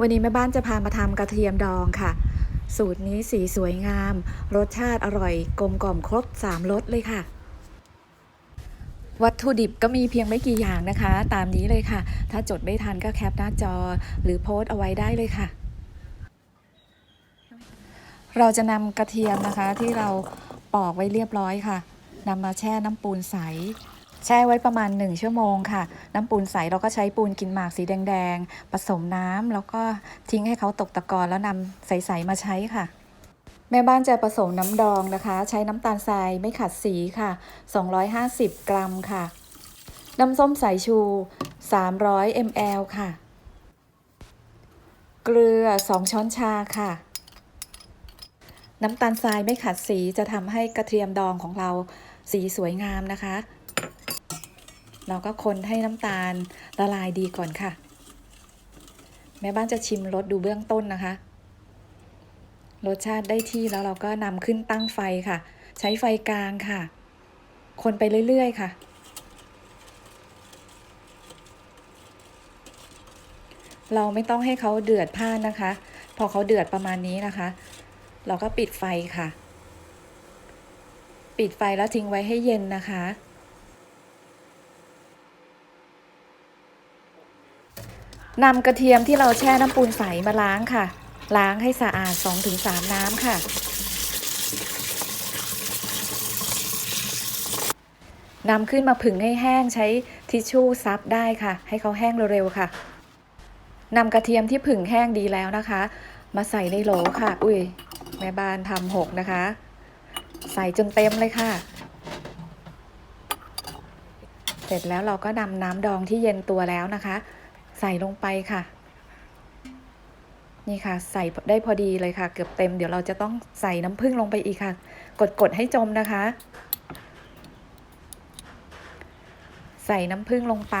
วันนี้แม่บ้านจะพามาทำกระเทียมดองค่ะ สูตรนี้สีสวยงาม รสชาติอร่อย กลมกล่อมครบ3รสเลยค่ะ วัตถุดิบก็มีเพียงไม่กี่อย่างนะคะ ตามนี้เลยค่ะ ถ้าจดไม่ทันก็แคปหน้าจอ หรือโพสเอาไว้ได้เลยค่ะ เราจะนำกระเทียมนะคะที่เราปอกไว้เรียบร้อยค่ะนำมาแช่น้ำปูนใส แช่ไว้ประมาณ 1 ชั่วโมงค่ะ น้ำปูนใสเราก็ใช้ปูนกินหมากสีแดงๆ ผสมน้ำแล้วก็ทิ้งให้เขาตกตะกอนแล้วนำใสๆมาใช้ค่ะ แม่บ้านจะผสมน้ำดองนะคะ ใช้น้ำตาลทรายไม่ขัดสีค่ะ 250 กรัมค่ะ น้ำส้มสายชู 300 ml ค่ะ เกลือ 2 ช้อนชาค่ะน้ำตาลทรายไม่ขัดสีจะทำให้กระเทียมดองของเราสีสวยงามนะคะ เราก็คนให้น้ำตาลละลายดีก่อนค่ะ แม่บ้านจะชิมรสดูเบื้องต้นนะคะ รสชาติได้ที่แล้วเราก็นำขึ้นตั้งไฟค่ะ ใช้ไฟกลางค่ะ คนไปเรื่อยๆค่ะ เราไม่ต้องให้เขาเดือดพลานนะคะ พอเขาเดือดประมาณนี้นะคะ เราก็ปิดไฟค่ะ ปิดไฟแล้วทิ้งไว้ให้เย็นนะคะ นำกระเทียมที่เราแช่น้ำปูนใสมาล้างค่ะ ล้างให้สะอาด 2-3 น้ำค่ะ นำขึ้นมาผึ่งให้แห้งใช้ทิชชู่ซับได้ค่ะ ให้เขาแห้งเร็วๆค่ะนำกระเทียมที่ผึ่งแห้งดีแล้วนะคะ มาใส่ในโหลค่ะ อุ้ยแม่บ้านทำหกนะคะ ใส่จนเต็มเลยค่ะ เสร็จแล้วเราก็นำน้ำดองที่เย็นตัวแล้วนะคะ ใส่ลงไปค่ะ นี่ค่ะ ใส่ได้พอดีเลยค่ะ เกือบเต็มเดี๋ยวเราจะต้องใส่น้ำผึ้งลงไปอีกค่ะ กดกดให้จมนะคะ ใส่น้ำผึ้งลงไป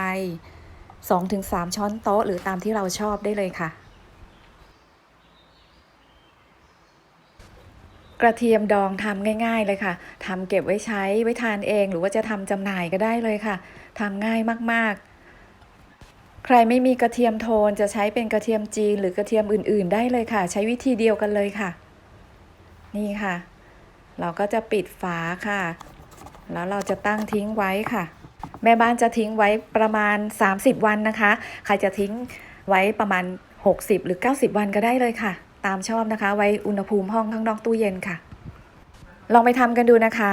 2-3 ช้อนโต๊ะหรือตามที่เราชอบได้เลยค่ะกระเทียมดองทำง่าย ๆ เลยค่ะทำเก็บไว้ใช้ไว้ทานเอง หรือว่าจะทำจำหน่ายก็ได้เลยค่ะทำง่ายมากๆ ใครไม่มีกระเทียมโทนจะใช้เป็นกระเทียมจีนหรือกระเทียมอื่น ๆ ได้เลยค่ะ ใช้วิธีเดียวกันเลยค่ะ นี่ค่ะ เราก็จะปิดฝาค่ะ แล้วเราจะตั้งทิ้งไว้ค่ะ แม่บ้านจะทิ้งไว้ประมาณ 30 วันนะคะ ใครจะทิ้งไว้ประมาณ 60 หรือ 90 วันก็ได้เลยค่ะ ตามชอบนะคะ ไว้อุณหภูมิห้องข้างนอกตู้เย็นค่ะ ลองไปทำกันดูนะคะ